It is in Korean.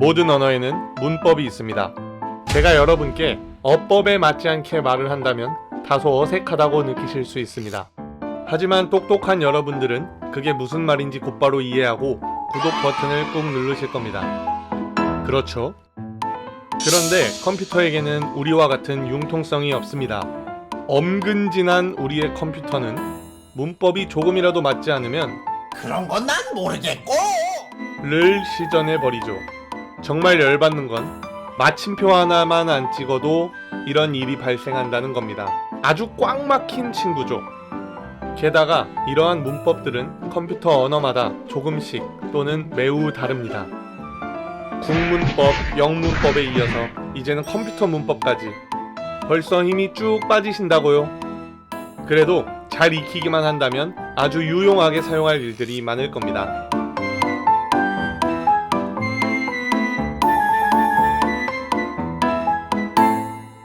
모든 언어에는 문법이 있습니다. 제가 여러분께 어법에 맞지 않게 말을 한다면 다소 어색하다고 느끼실 수 있습니다. 하지만 똑똑한 여러분들은 그게 무슨 말인지 곧바로 이해하고 구독 버튼을 꾹 누르실 겁니다. 그렇죠? 그런데 컴퓨터에게는 우리와 같은 융통성이 없습니다. 엄근진한 우리의 컴퓨터는 문법이 조금이라도 맞지 않으면 그런 건 난 모르겠고. 를 시전해 버리죠. 정말 열받는 건 마침표 하나만 안 찍어도 이런 일이 발생한다는 겁니다. 아주 꽉 막힌 친구죠. 게다가 이러한 문법들은 컴퓨터 언어마다 조금씩 또는 매우 다릅니다. 국문법, 영문법에 이어서 이제는 컴퓨터 문법까지 벌써 힘이 쭉 빠지신다고요? 그래도 잘 익히기만 한다면 아주 유용하게 사용할 일들이 많을 겁니다.